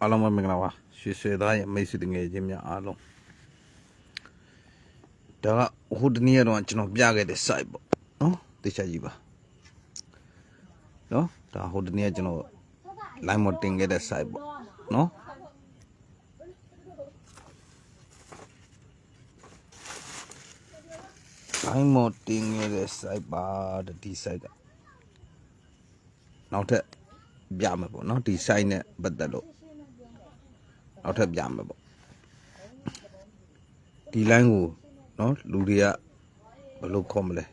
အားလုံးပဲမင်္ဂလာပါရွှေဆွေသားရဲ့မိတ်ဆွေတငယ်ချင်းများအားလုံးဒါကဟိုတနေ့ကတော့ကျွန်တော်ပြခဲ့တဲ့ site ပေါ့နော်သိချာကြည့်ပါနော်ဒါဟိုတနေ့ကကျွန်တော် line မတင်ခဲ့တဲ့ site ပေါ့နော် line မတင်ခဲ့တဲ့ site ပါတဲ့ဒီ site ကနောက်ထပ်ပြမယ်ပေါ့နော်ဒီ site နဲ့ပတ်သက်လို့ နောက်ထပ်ပြမယ်ပေါ့ဒီ line ကိုနော်လူတွေကဘယ်လိုခေါ်မလဲ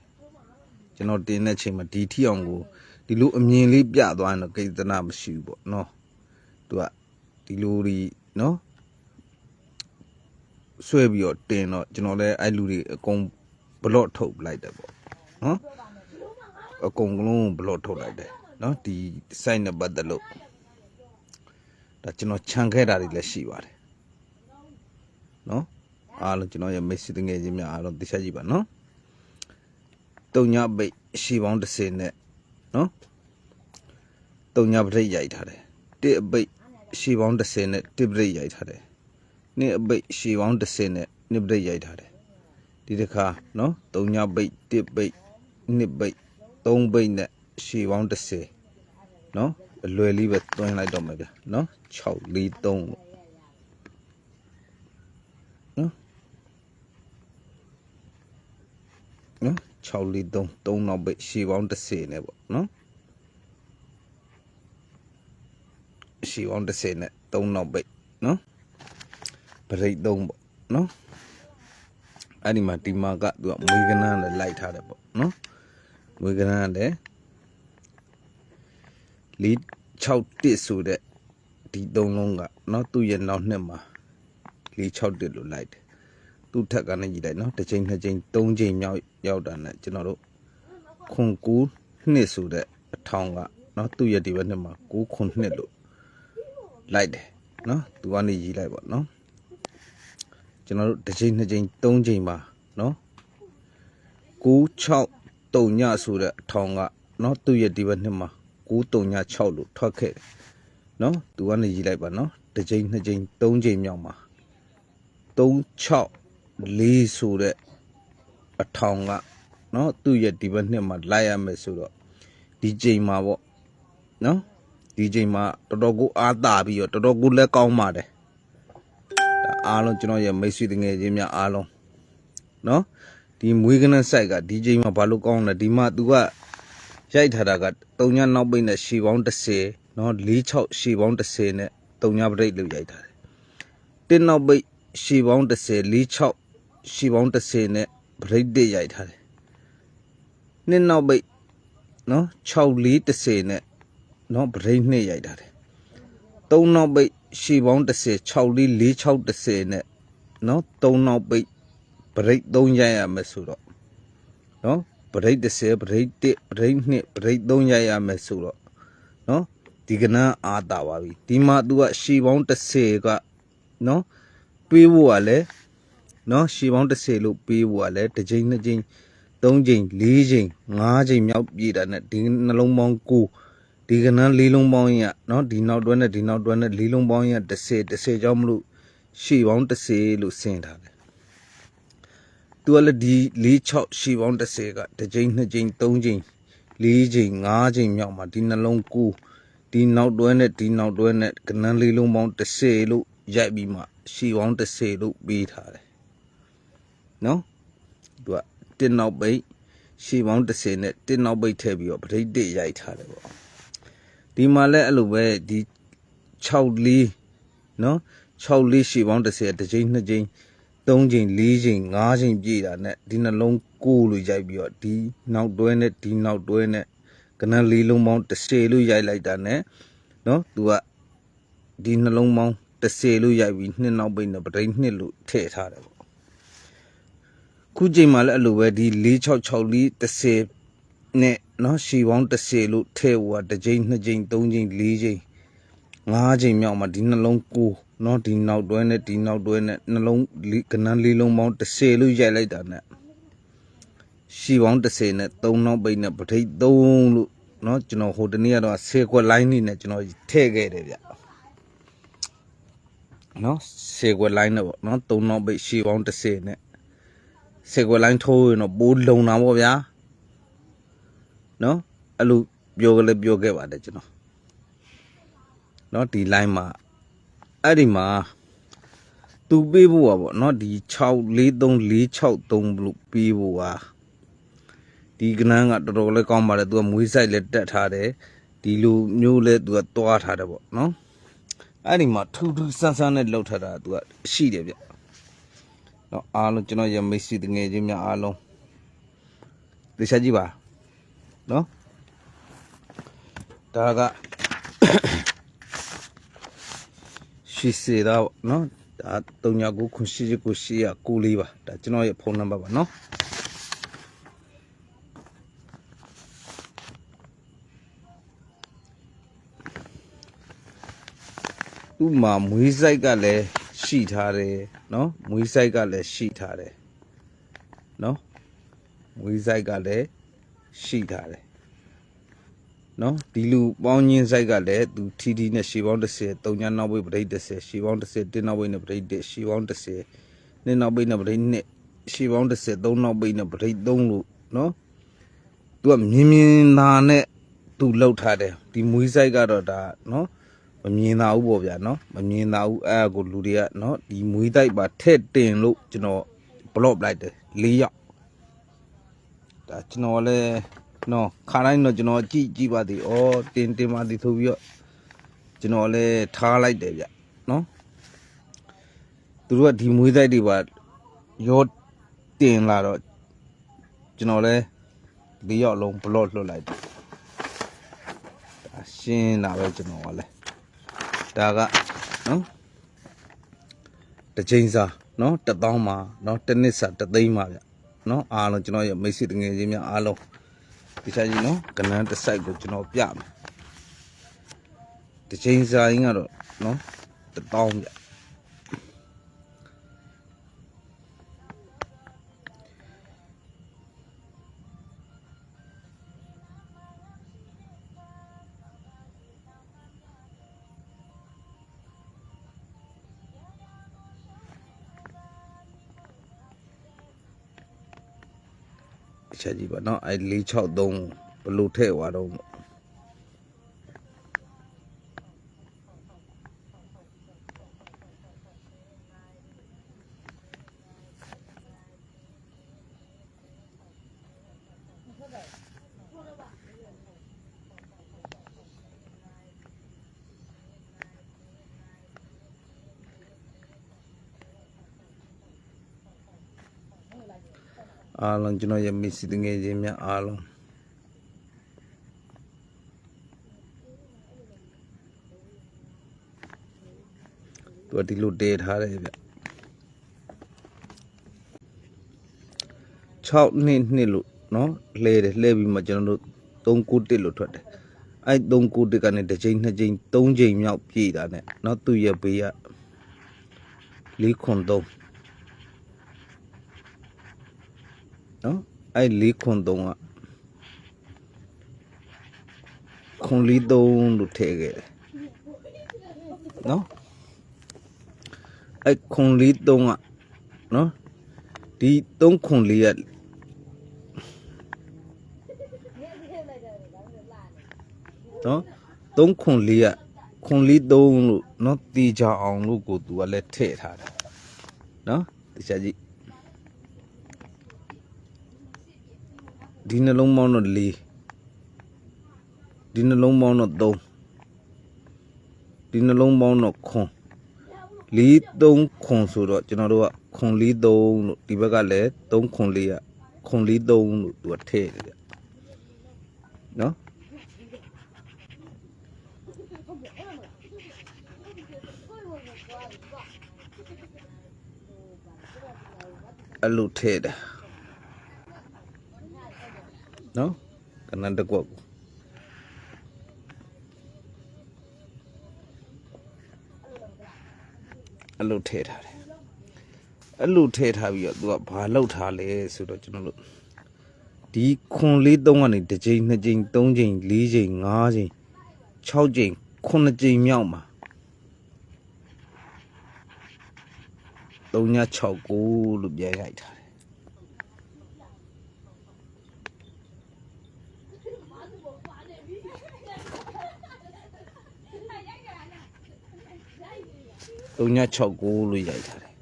ကျွန်တော်တင်တဲ့ချိန်မှာဒီထီအောင်ကိုဒီလိုအမြင်လေးပြသွားရင်တော့ကိစ္စနာမရှိဘူးပေါ့နော်သူကဒီလိုဒီနော်ဆွဲပြီးတော့တင်တော့ကျွန်တော်လည်းအဲ့လူတွေအကုန်ဘလော့ထုတ်လိုက်တယ်ပေါ့နော်အကုန်လုံးဘလော့ထုတ်လိုက်တယ်နော်ဒီ site နဲ့ပတ်သက်လို့ ဒါကျွန်တော်ခြံခဲ့တာတွေလည်းရှိပါတယ်နော်အားလုံးကျွန်တော်ရဲ့မိတ်ဆွေတငယ်ချင်းများအားလုံးသိချကြည့်ပါနော်တုံညပိတ်ရှီပေါင်း30နဲ့နော်တုံညပရိတ်ရိုက်ထားတယ်တစ်အပိတ်ရှီပေါင်း30နဲ့တစ်ပရိတ်ရိုက်ထားတယ်နှစ်အပိတ်ရှီပေါင်း30နဲ့နှစ်ပရိတ်ရိုက်ထားတယ်ဒီတစ်ခါနော်တုံညပိတ်တစ်ပိတ်နှစ်ပိတ်သုံးပိတ်နဲ့ရှီပေါင်း30နော် အလွယ်လေးပဲတွင်းလိုက်တော့မယ်ဗျာနော်6 4 3လို့နော်6 4 3 3နောက်ပိတ်ရှီပေါင်း30နဲ့ပေါ့နော်ရှီပေါင်း30နဲ့3နောက်ပိတ်နော်ပရိတ်3ပေါ့နော်အဲ့ဒီမှာဒီမှာကသူကမွေးကနန်းနဲ့လိုက်ထားတယ်ပေါ့နော်မွေးကနန်းလည်း လီ6တစ်ဆိုတဲ့ဒီသုံးလုံးကနော်သူ့ရဲ့နောက်နှစ်မှာလီ6တစ်လို့လိုက်တယ်သူ့ထက်ကနေကြည့်လိုက်နော်တစ်ချိန်နှစ်ချိန်သုံးချိန်မြောက်ရောက်တာနဲ့ကျွန်တော်တို့ခွန်ကူနှစ်ဆိုတဲ့အထောင်ကနော်သူ့ရဲ့ဒီဘက်နှစ်မှာ9ခွန်နှစ်လို့လိုက်တယ်နော်သူကနေရေးလိုက်ပေါ့နော်ကျွန်တော်တို့တစ်ချိန်နှစ်ချိန်သုံးချိန်ပါနော်9 6 3ညဆိုတဲ့အထောင်ကနော်သူ့ရဲ့ဒီဘက်နှစ်မှာ 9 3ည6လို့ထွက်ခဲ့တယ်နော်သူကနေရေးလိုက်ပါနော်တစ်ချိန်နှစ်ချိန်သုံးချိန်မြောက်မှာ3 6 4ဆိုတဲ့အထောင်ကနော်သူ့ရဲ့ဒီဘက်နှစ်မှာလိုက်ရမယ်ဆိုတော့ဒီချိန်မှာပေါ့နော်ဒီချိန်မှာတော်တော်ကိုအားတာပြီးတော့တော်တော်ကိုလက်ကောင်းပါတယ်ဒါအားလုံးကျွန်တော်ရဲ့မိတ်ဆွေတငယ်ချင်းများအားလုံးနော်ဒီမွေးကနက်ဆိုင်ကဒီချိန်မှာဘာလို့ကောင်းလဲဒီမှာ तू က ရိုက်ထားတာက3ညနောက်ပိတ်နဲ့ရှီပေါင်း30နော်46ရှီပေါင်း30နဲ့3ညပရိတ်လို့ရိုက်ထားတယ်တင်းနောက်ပိတ်ရှီပေါင်း30 46ရှီပေါင်း30နဲ့ပရိတ်တစ်ရိုက်ထားတယ်နှစ်နောက်ပိတ်နော်6 4 30နဲ့နော်ပရိတ်နှစ်ရိုက်ထားတယ်သုံးနောက်ပိတ်ရှီပေါင်း30 6 4 46 30နဲ့နော်သုံးနောက်ပိတ်ပရိတ်3ရိုက်ရမယ်ဆိုတော့နော် ပရိတ်30ပရိတ်1ပရိတ်2ပရိတ်3ရိုက်ရမယ်ဆိုတော့နော်ဒီကနန်းအာတာပါပြီဒီမှာ तू ကရှီပေါင်း30ကနော်တွေးဖို့ကလည်းနော်ရှီပေါင်း30လို့ပေးဖို့ကလည်းတစ်ချိန်နှစ်ချိန်သုံးချိန်လေးချိန်ငါးချိန်မြောက်ပြည့်တာနဲ့ဒီနှလုံးပေါင်း9ဒီကနန်းလေးလုံးပေါင်းရနော်ဒီနောက်တွဲနဲ့ဒီနောက်တွဲနဲ့လေးလုံးပေါင်းရ30 30ကြောင့်မလို့ရှီပေါင်း30လို့ဆင်ထားတယ် သူကလည်းဒီ46ရှီပေါင်း30ကတစ်ချိန်နှစ်ချိန်သုံးချိန်လေးချိန်ငါးချိန်မြောက်မှာဒီနှလုံး9ဒီနောက်တွဲနဲ့ဒီနောက်တွဲနဲ့ကနန်းလေးလုံးပေါင်း30လို့ရိုက်ပြီးမှရှီပေါင်း30လို့ပေးထားတယ်နော်သူကတင်းနောက်ပိတ်ရှီပေါင်း30နဲ့တင်းနောက်ပိတ်ထည့်ပြီးတော့ပဋိတ်တစ်ရိုက်ထားတယ်ပေါ့ဒီမှာလည်းအဲ့လိုပဲဒီ6လေးနော်6လေးရှီပေါင်း30တစ်ချိန်နှစ်ချိန် 3ချိန်4ချိန်5ချိန်ပြည့်တာနဲ့ဒီနှလုံး6လို့ရိုက်ပြီးတော့ဒီနောက်တွဲနဲ့ဒီနောက်တွဲနဲ့ကနန်းလေးလုံးပေါင်း30လို့ရိုက်လိုက်တာနဲ့နော်သူကဒီနှလုံးပေါင်း30လို့ရိုက်ပြီးနှစ်နောက်ပိတ်နဲ့ပဋိနှစ်လို့ထည့်ထားတယ်ပေါ့ခုချိန်မှာလည်းအဲ့လိုပဲဒီ466လေး30နဲ့နော်ရှီပေါင်း30လို့ထည့်ဟိုကတစ်ချိန်နှစ်ချိန်သုံးချိန်လေးချိန်ငါးချိန်မြောက်မှာဒီနှလုံး9 နော်ဒီနောက်တွဲနဲ့ဒီနောက်တွဲနဲ့နှလုံးကနန်းလေးလုံးပေါင်း30လို့ရိုက်လိုက်တာနဲ့ရှီပေါင်း30နဲ့3နောက်ပိတ်နဲ့ပဋိ3လို့နော်ကျွန်တော်ဟိုတနေ့ကတော့10ခွက်လိုင်းနေနဲ့ကျွန်တော်ထည့်ခဲ့တယ်ဗျနော်စေကွယ်လိုင်းနဲ့ပေါ့နော်သုံးနောက်ပိတ်ရှေးပေါင်း30နဲ့စေကွယ်လိုင်းထိုးရင်တော့ပိုးလုံတာပေါ့ဗျာနော်အဲ့လိုပြောကလေးပြောခဲ့ပါတယ်ကျွန်တော်နော်ဒီ line မှာ အဲ့ဒီမှာသူပေးဖို့อ่ะပေါ့နော်ဒီ64346လို့ပေးဖို့อ่ะဒီကနန်းကတော်တော်လေးကောင်းပါတယ်သူကမွေးဆိုင်လည်းတက်ထားတယ်ဒီလိုမျိုးလဲသူကတွားထားတယ်ပေါ့နော် အဲ့ဒီမှာထူးထူးဆန်းဆန်းနဲ့လှုပ်ထတာသူကရှိတယ်ဗျ။တော့အားလုံးကျွန်တော်ရမိတ်ဆွေတငယ်ချင်းများအားလုံးသိချကြည့်ပါနော်ဒါက ရှိစေတော့နော်ဒါ39ခုရှိကိုရှိရကိုလေးပါဒါကျွန်တော်ရဲ့ဖုန်းနံပါတ်ပါနော်သူ့မှာမွေးစိုက်ကလည်းရှိထားတယ်နော်မွေးစိုက်ကလည်းရှိထားတယ်နော်မွေးစိုက်ကလည်းရှိထားတယ် နော်ဒီလူပေါင်းချင်းစိုက်ကလည်းသူထီထီနဲ့ရှေပေါင်း30တုံညာနောက်ဘိတ်ပရိတ်30ရှေပေါင်း30တင်းနောက်ဘိတ်နဲ့ပရိတ်1ရှေပေါင်း30နှစ်နောက်ဘိတ်နဲ့ပရိတ်2ရှေပေါင်း30သုံးနောက်ဘိတ်နဲ့ပရိတ်3လို့နော်သူကမြင်မြင်သာနဲ့သူလှုပ်ထားတယ်ဒီမွေးစိုက်ကတော့ဒါနော်မမြင်သာဘူးပေါ့ဗျာနော်မမြင်သာဘူးအဲ့အကိုလူတွေကနော်ဒီမွေးတိုက်ပါထက်တင်လို့ကျွန်တော် block လိုက်တယ်၄ယောက်ဒါကျွန်တော်လည်း နော်ခါတိုင်းတော့ကျွန်တော်ကြည့်ကြည့်ပါသည်ဩတင်တင်ပါသည်ဆိုပြီးတော့ကျွန်တော်လည်းထားလိုက်တယ်ဗျနော်သူတို့ကဒီမွေးတိုက်တွေပါရောတင်လာတော့ကျွန်တော်လည်း၄ယောက်လုံး block လွှတ်လိုက်တယ်ဒါရှင်းတာပဲကျွန်တော်ကလည်းဒါကနော်တစ်ချိန်စာနော်တစ်သောင်းမှာနော်တစ်နှစ်စာတစ်သိန်းမှာဗျနော်အားလုံးကျွန်တော်ရဲ့မိတ်ဆွေတငယ်ချင်းများအားလုံး ဒီချာကြီးနော်ကနန်းတစ်ဆိုင်ကိုကျွန်တော်ပြမယ်တစ်ချိန်စာရင်းကတော့နော်တ စ်သောင်းဗျဒီချာကြီးပါနော်အဲ463ဘယ်လို့ထည့်သွားတော့ အားလုံးကျွန်တော်ရဲ့မိတ်ဆွေတငယ်ချင်းများအားလုံးသူကဒီလိုတည်ထားတယ်ဗျ6နှစ်နှစ်လို့နော်လှဲတယ်လှဲပြီးမှကျွန်တော်တို့391လို့ထွက်တယ်အဲ့391ကနေတစ်ချိန်နှစ်ချိန်3ချိန်မြောက်ပြည့်တာနဲ့နော်သူ့ရဲ့ဘေးက4ခွန်3နော် အဲ့4ခွန်3ကခွန်လီ3လို့ထည့်ခဲ့တယ်နော်အဲ့ခွန်လီ3ကနော်ဒီ3ခွန်လေးကနော်3ခွန်လေးကခွန်လီ3လို့နော်တီကြအောင်လို့ကိုသူကလည်းထည့်ထားတယ်နော်တခြားကြည့် ဒီနှလုံးပေါင်းတော့၄ဒီနှလုံးပေါင်းတော့3ဒီနှလုံးပေါင်းတော့ခွန်၄3ခွန်ဆိုတော့ကျွန်တော်တို့ကခွန်၄3လို့ဒီဘက်ကလည်း3ခွန်၄ကခွန်၄3လို့သူကထည့်တယ်ဗျနော်အဲ့လိုထည့်တယ် နော်ကနန်တကွက်ကိုအဲ့လိုထည့်ထားတယ်အဲ့လိုထည့်ထားပြီးတော့သူကဘာလောက်ထားလဲဆိုတော့ကျွန်တော်တို့ဒီခွန်လေးသုံးကနေတစ်ချိန်နှစ်ချိန်သုံးချိန်လေးချိန်ငါးချိန်6ချိန်9ချိန်မြောက်မှာ3969လို့ပြန်ရိုက်ထားတယ် 3969လို့ရိုက်ထားတယ်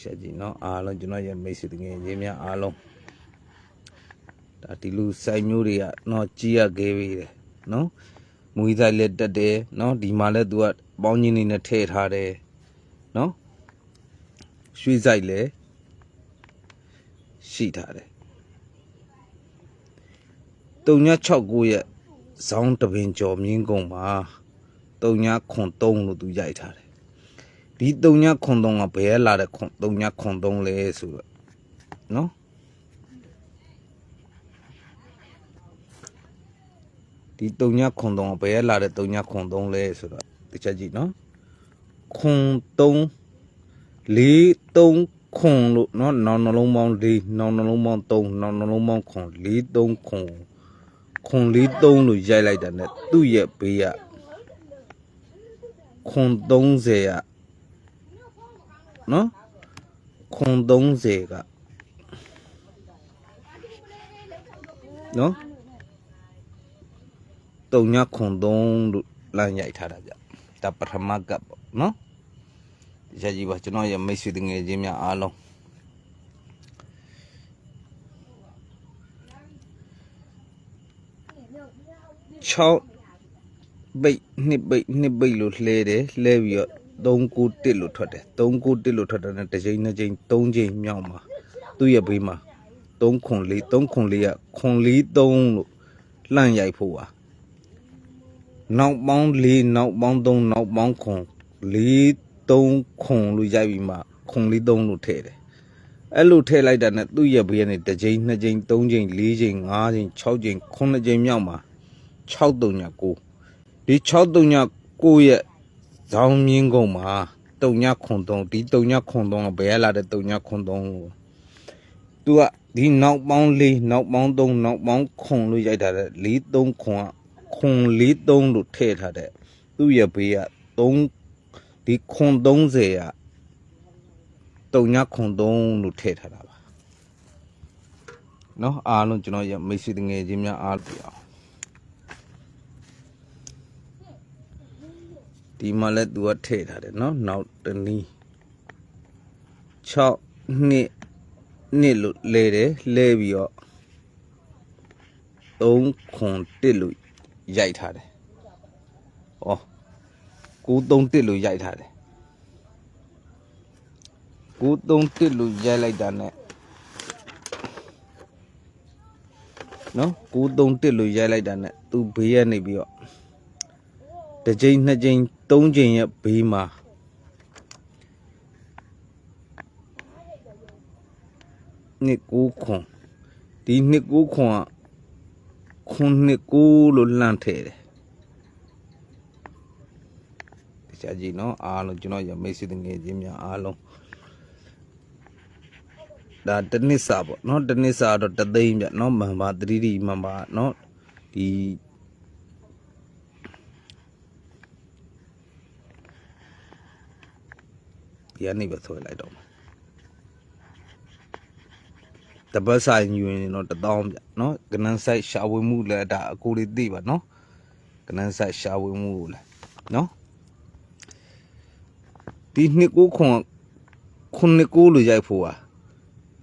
ရှာကြည့်နော်အားလုံးကျွန်တော်ရဲ့မိတ်ဆွေတငယ်ချင်းများအားလုံးဒါဒီလူစိုက်မျိုးတွေကနော်ကြီးရခဲ့ပြီတယ်နော်မူကြီးဆိုင်လက်တက်တယ်နော်ဒီမှာလဲသူကပေါင်းချင်းနေနဲ့ထည့်ထားတယ်နော်ရွှေဆိုင်လဲရှိထားတယ် 369ရဲ့ဇောင်းတပင်ကျော်မြင်းကုံမှာ393လို့သူရိုက်ထားတယ်ဒီ3ညခွန်3ကဘယ်လာတဲ့ခွန်3ညခွန်3လဲဆိုတော့နော်ဒီ3ညခွန်3ကဘယ်လာတဲ့3ညခွန်3လဲဆိုတော့တချက်ကြည့်နော်ခွန်3 4 3ခွန်လို့နော်နောင်နှလုံးပေါင်း4နောင်နှလုံးပေါင်း3နောင်နှလုံးပေါင်းခွန်4 3ခွန် ခွန်4 3လို့ရိုက်လိုက်တာ ਨੇ သူ့ရဲ့ဘေးကခွန်30ကနော်ခွန်30ကနော်တုံညခွန်3လို့လမ်းရိုက်ထားတာဗျဒါပထမကပ်ပေါ့နော်ရကြီးပါကျွန်တော်ရဲ့မိတ်ဆွေတငယ်ချင်းများအားလုံး 6ပိတ်နှစ်ပိတ်နှစ်ပိတ်လို့လှဲတယ်လှဲပြီးတော့391လို့ထွက်တယ်391လို့ထွက်တာနဲ့တစ်ချိန်နှစ်ချိန်သုံးချိန်မြောက်မှာသူ့ရဲ့ဘေးမှာ3ခွန်4 3ခွန်4ကခွန်4 3လို့လှန့်ရိုက်ဖို့ပါနောက်ပေါင်း4နောက်ပေါင်း3နောက်ပေါင်းခွန်4 3ခွန်လို့ရိုက်ပြီးမှခွန်4 3လို့ထည့်တယ်အဲ့လိုထည့်လိုက်တာနဲ့သူ့ရဲ့ဘေးကနေတစ်ချိန်နှစ်ချိန်သုံးချိန်လေးချိန်ငါးချိန်6ချိန်9ချိန်မြောက်မှာ 639ဒီ639ရဲ့ဇောင်းမြင်းကုန်းမှာတုံညခွန်တုံးဒီတုံညခွန်တုံးကဘယ်လာတဲ့တုံညခွန်တုံးကိုသူကဒီနောက်ပေါင်းလေးနောက်ပေါင်းသုံးနောက်ပေါင်းခွန်လို့ရိုက်ထားတဲ့၄၃ခွန်ကခွန်၄၃လို့ထည့်ထားတဲ့သူ့ရဲ့ဘေးက3ဒီခွန်30ကတုံညခွန်တုံးလို့ထည့်ထားတာပါเนาะအားလုံးကျွန်တော်ရဲ့မိတ်ဆွေတငယ်ချင်းများအားပြ ဒီမှာလဲသူကထည့်ထားတယ်နော်နောက်တနည်း6နှစ်နှစ်လို့လဲတယ်လဲပြီးတော့3ခွန်1လို့ရိုက်ထားတယ်ဩ931လို့ရိုက်ထားတယ်931လို့ရိုက်လိုက်တာ ਨੇ နော်931လို့ရိုက်လိုက်တာ ਨੇ သူဘေးရနေပြီးတော့ တစ်ကြိမ်နှစ်ကြိမ်သုံးကြိမ်ရဲ့ဘေးမှာနှစ်ကိုခွန်ဒီနှစ်ကိုခွန်ကခွန်နှစ်ကိုလို့လှမ်းထည့်တယ်တခြားကြည့်နော်အားလုံးကျွန်တော်ရမိတ်ဆွေတငယ်ချင်းများအားလုံးဒါတနစ်စာပေါ့နော်တနစ်စာတော့တသိန်းပြနော်မန်ပါ 3D မန်ပါနော်ဒီ ဒီကနေပဲဆွဲလိုက်တော့မှာတပတ်ဆိုင်ယူရင်တော့တပေါင်းပြနော်ကနန်းဆိုင်ရှာဝင်မှုလည်းဒါအကိုလေးသိပါနော်ကနန်းဆိုင်ရှာဝင်မှုလည်းနော်ဒီနှစ်ကိုခွန်ခုနှစ်ကိုလိုရိုက်ဖို့อ่ะ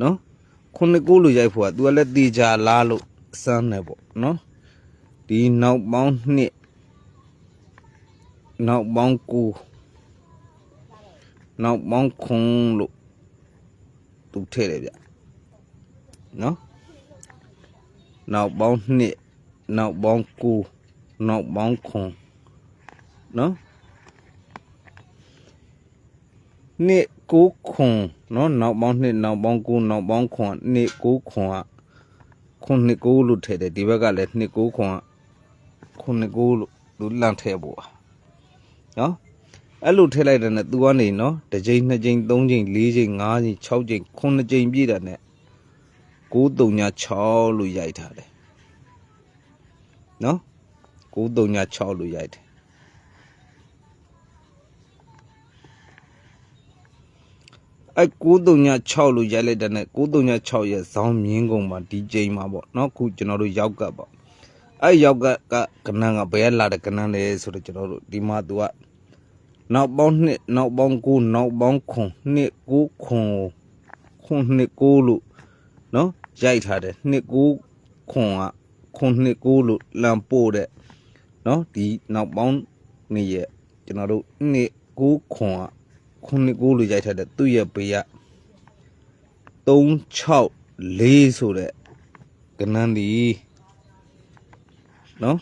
နော်ခုနှစ်ကိုလိုရိုက်ဖို့อ่ะ तू ကလည်းတေချာလားလို့စမ်းနေပေါ့နော်ဒီနောက်ပေါင်းနှစ်နောက်ပေါင်းကို နောက်ပေါင်းခွန်လို့သူထည့်တယ်ဗျနော်နောက်ပေါင်းနှစ်နောက်ပေါင်းကိုနောက်ပေါင်းခွန်နော်နှစ်ကိုခွန်နော်နောက်ပေါင်းနှစ်နောက်ပေါင်းကိုနောက်ပေါင်းခွန်နှစ်ကိုခွန်ကခွန်နှစ်ကိုလို့ထည့်တယ်ဒီဘက်ကလည်းနှစ်ကိုခွန်ကခွန်နှစ်ကိုလို့လူလန့်ထည့်ဖို့ပါနော် အဲ့လိုထည့်လိုက်တဲ့နဲ့ तू ကနေနော်တစ်ကြိမ်နှစ်ကြိမ်သုံးကြိမ်လေးကြိမ်ငါးကြိမ်၆ကြိမ်ခုနှစ်ကြိမ်ပြည့်တာနဲ့936လို့ရိုက်ထားတယ်နော်936လို့ရိုက်တယ်အဲ့936လို့ရိုက်လိုက်တဲ့နဲ့936ရဲ့ဇောင်းမြင်းကုန်မှာဒီချိန်မှာပေါ့နော်ခုကျွန်တော်တို့ရောက်ကပ်ပေါ့အဲ့ရောက်ကပ်ကကနန်းကဘယ်လာတဲ့ကနန်းလဲဆိုတော့ကျွန်တော်တို့ဒီမှာသူက နောက်ပေါင်းနှစ်နောက်ပေါင်း9နောက်ပေါင်းခွန်နှစ်9ခွန်ခွန်နှစ်9လို့နော်ရိုက်ထားတယ်နှစ်9ခွန်ကခွန်နှစ်9လို့လမ်းပို့တဲ့နော်ဒီနောက်ပေါင်းနှစ်ရဲ့ကျွန်တော်တို့နှစ်9ခွန်ကခွန်နှစ်9လို့ရိုက်ထားတဲ့သူ့ရဲ့ဘေးက364ဆိုတဲ့ကနန်းဒီနော်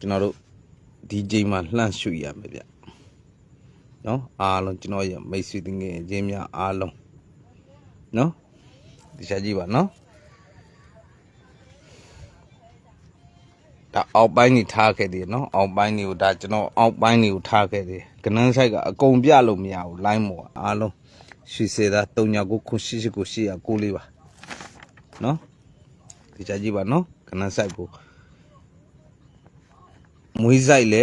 ကျွန်တော်တို့ ဒီချိန်မှာလှန့်ရွှေရမယ်ဗျနော်အားလုံးကျွန်တော်ရဲ့မိတ်ဆွေတငယ်ချင်းများအားလုံးနော်ဒီချက်ကြည့်ပါနော်ဒါအောက်ပိုင်းနေထားခဲ့တယ်နော်အောက်ပိုင်းနေကိုဒါကျွန်တော်အောက်ပိုင်းနေကိုထားခဲ့တယ်ကနန်းဆိုင်ကအကုန်ပြလို့မရဘူးလိုင်းမော်အားလုံးရွှေစေသား3ညကိုခုရှိရှိကိုရှိရကိုလေးပါနော်ဒီချက်ကြည့်ပါနော်ကနန်းဆိုင်ကို မွေးဆိုင်လဲ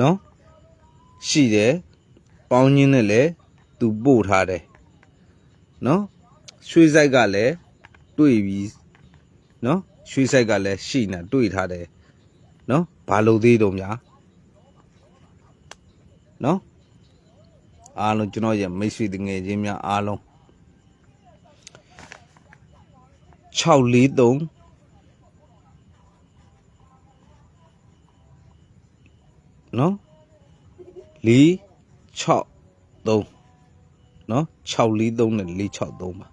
နော်ရှိတယ်ပေါင်းချင်းနဲ့လဲသူပို့ထားတယ်နော်ရွှေဆိုင်ကလည်းတွေ့ပြီးနော်ရွှေဆိုင်ကလည်းရှိနေတွေ့ထားတယ်နော်ဘာလို့သေးတော့များနော်အားလုံးကျွန်တော်ရဲ့မိတ်ဆွေတငယ်ချင်းများအားလုံး643 နော်4 6 3နော်643နဲ့463ပါ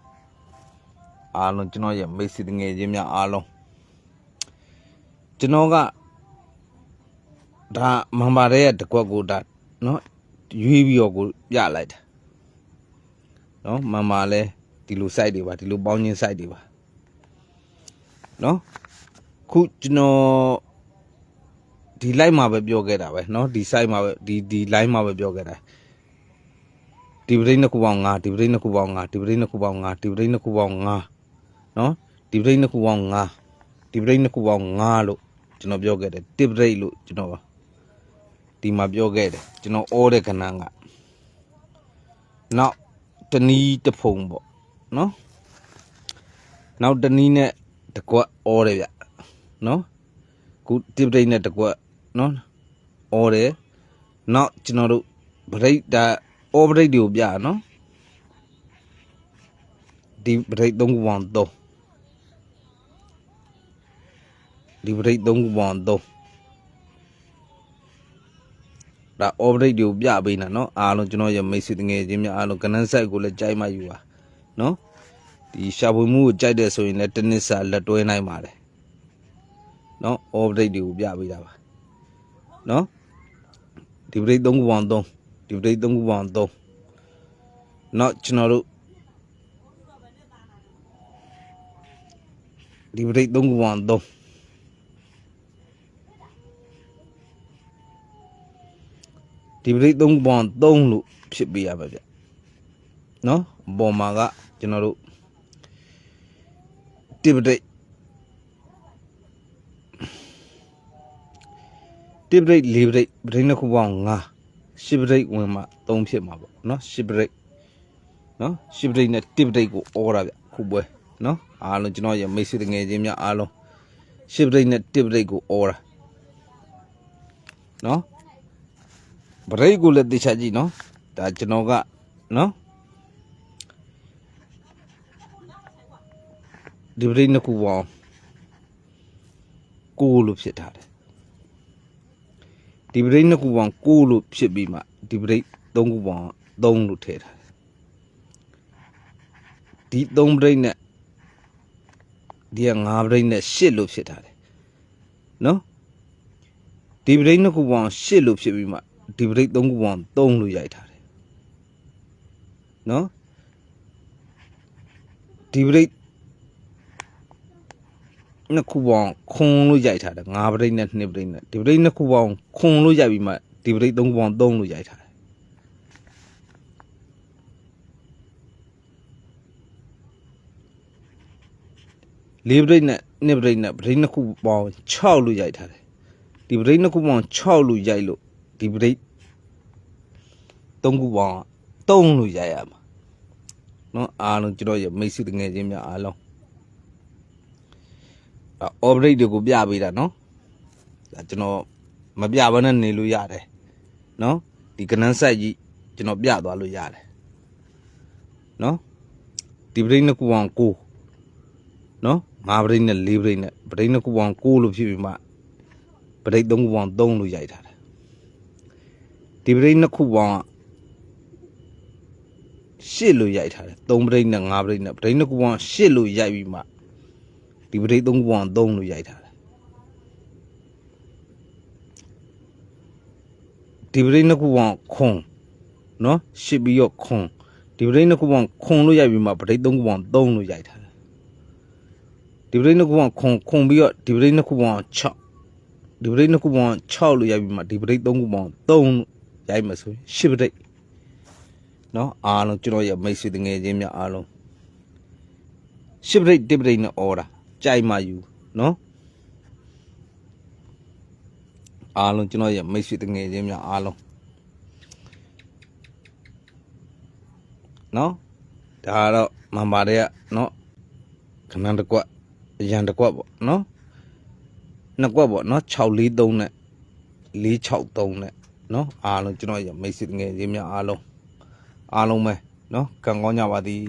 အားလုံးကျွန်တော်ရဲ့မိတ်ဆွေတငယ်ချင်းများအားလုံးကျွန်တော်ကဒါမန်ပါတဲ့တကွက်ကိုဒါနော်ရွေးပြီးတော့ကိုပြလိုက်တာနော်မန်ပါလဲဒီလို site တွေပါဒီလိုပေါင်းချင်း site တွေပါနော်ခုကျွန်တော် ဒီ live မှာပဲပြောခဲ့တာပဲเนาะဒီ site မှာပဲဒီဒီ live မှာပဲပြောခဲ့တာဒီပရိနှစ်ခုပေါင်း5ဒီပရိနှစ်ခုပေါင်း5ဒီပရိနှစ်ခုပေါင်း5ဒီပရိနှစ်ခုပေါင်း5เนาะဒီပရိနှစ်ခုပေါင်း5ဒီပရိနှစ်ခုပေါင်း5လို့ကျွန်တော်ပြောခဲ့တယ်တစ်ပရိလို့ကျွန်တော်ဒီမှာပြောခဲ့တယ်ကျွန်တော်အော်တဲ့ခဏကနောက်တနီးတစ်ဖုံပေါ့เนาะနောက်တနီးနဲ့တကွက်အော်တယ်ဗျเนาะခုတစ်ပရိနဲ့တကွက် နော်အော်တယ်နောက်ကျွန်တော်တို့ဗရိတ်ဒါအော်ဗရိတ်တွေကိုပြရနော်ဒီဗရိတ်၃ခုပေါင်း၃ဒီဗရိတ်၃ခုပေါင်း၃ဒါအော်ဗရိတ်တွေကိုပြပေးနေနော်အားလုံးကျွန်တော်ရဲ့မိတ်ဆွေတငယ်ချင်းများအားလုံးကနန်းဆက်ကိုလည်းကြိုက်မှယူပါနော်ဒီရှာဖွေမှုကိုကြိုက်တယ်ဆိုရင်လည်းတနစ်စာလက်တွဲနိုင်ပါတယ်နော်အော်ဗရိတ်တွေကိုပြပေးတာပါ နော်ဒီပရိတ်3ခုပေါင်း3ဒီပရိတ်3ခုပေါင်း3နော်ကျွန်တော်တို့ဒီပရိတ်3ခုပေါင်း3ဒီပရိတ်3ခုပေါင်း3လို့ဖြစ်ပေးရပါဗျနော်အပေါ်မှာကကျွန်တော်တို့တိပရိတ် တိပရိတ်၄ပရိတ်ပရိတ်နှစ်ခုပေါင်း5ရှစ်ပရိတ်ဝင်မှ3ဖြစ်မှာပေါ့နော်ရှစ်ပရိတ်နော်ရှစ်ပရိတ်နဲ့တိပရိတ်ကိုအော်တာဗျခုပွဲနော်အားလုံးကျွန်တော်ရမိတ်ဆွေတငယ်ချင်းများအားလုံးရှစ်ပရိတ်နဲ့တိပရိတ်ကိုအော်တာနော်ပရိတ်ကိုလည်းသိချကြည့်နော်ဒါကျွန်တော်ကနော်ဒီပရိတ်နှစ်ခုပေါင်းကိုလို့ဖြစ်ထားတယ် ဒီပရိတ်နှစ်ခုပေါင်း6လို့ဖြစ်ပြီးမှဒီပရိတ်3ခုပေါင်း3လို့ထည့်ထားတယ်ဒီ3ပရိတ်နဲ့ဒီက5ပရိတ်နဲ့8လို့ဖြစ်ထားတယ်နော်ဒီပရိတ်နှစ်ခုပေါင်း8လို့ဖြစ်ပြီးမှဒီပရိတ်3ခုပေါင်း3လို့ရိုက်ထားတယ်နော်ဒီပရိတ် နှစ်ခုပေါင်းခွန်လို့ရိုက်ထားတယ်ငါးပရိတ်နဲ့နှစ်ပရိတ်နဲ့ဒီပရိတ်နှစ်ခုပေါင်းခွန်လို့ရိုက်ပြီးမှဒီပရိတ်သုံးခုပေါင်းသုံးလို့ရိုက်ထားတယ်လေးပရိတ်နဲ့နှစ်ပရိတ်နဲ့ပရိတ်နှစ်ခုပေါင်း6လို့ရိုက်ထားတယ်ဒီပရိတ်နှစ်ခုပေါင်း6လို့ရိုက်လို့ဒီပရိတ်သုံးခုပေါင်းသုံးလို့ရိုက်ရမှာနော်အားလုံးကျွန်တော်ရဲ့မိတ်ဆွေတငယ်ချင်းများအားလုံး အော်ဘရိတ်တွေကိုပြပေးတာနော်ဒါကျွန်တော်မပြဘဲနဲ့နေလို့ရတယ်နော်ဒီကနန်းဆက်ကြီးကျွန်တော်ပြသွားလို့ရတယ်နော်ဒီဘရိတ်နှစ်ခုပေါင်းကိုနော်ငါးဘရိတ်နဲ့လေးဘရိတ်နဲ့ဘရိတ်နှစ်ခုပေါင်းကိုလို့ဖြစ်ပြီးမှဘရိတ်သုံးခုပေါင်းသုံးလို့ရိုက်ထားတယ်ဒီဘရိတ်နှစ်ခုပေါင်းကရှစ်လို့ရိုက်ထားတယ်၃ပရိတ်နဲ့၅ပရိတ်နဲ့ပရိတ်နှစ်ခုပေါင်းရှစ်လို့ရိုက်ပြီးမှ ဒီပရိတ်သုံးခုပေါင်း၃လို့ရိုက်ထားတယ်ဒီပရိတ်နှစ်ခုပေါင်းခွန်နော်ရှစ်ပြီးတော့ခွန်ဒီပရိတ်နှစ်ခုပေါင်းခွန်လို့ရိုက်ပြီးမှပရိတ်သုံးခုပေါင်း၃လို့ရိုက်ထားတယ်ဒီပရိတ်နှစ်ခုပေါင်းခွန်ခွန်ပြီးတော့ဒီပရိတ်နှစ်ခုပေါင်း6ဒီပရိတ်နှစ်ခုပေါင်း6လို့ရိုက်ပြီးမှဒီပရိတ်သုံးခုပေါင်း3ရိုက်မှဆိုရင်ရှစ်ပရိတ်နော်အားလုံးကျွန်တော်ရဲ့မိတ်ဆွေတငယ်ချင်းများအားလုံးရှစ်ပရိတ်တစ်ပရိတ်နဲ့အော်တာ ကြိုက်မှယူနော်အားလုံးကျွန်တော်ရဲ့မိတ်ဆွေတငယ်ချင်းများအားလုံးနော်ဒါကတော့မန်ပါတဲ့ကနော်ခဏတကွက်ရန်တကွက်ပေါ့နော်နှစ်ကွက်ပေါ့နော်643နဲ့463နဲ့နော်အားလုံးကျွန်တော်ရဲ့မိတ်ဆွေငယ်ချင်းများအားလုံးအားလုံးပဲနော်ကံကောင်းကြပါသည်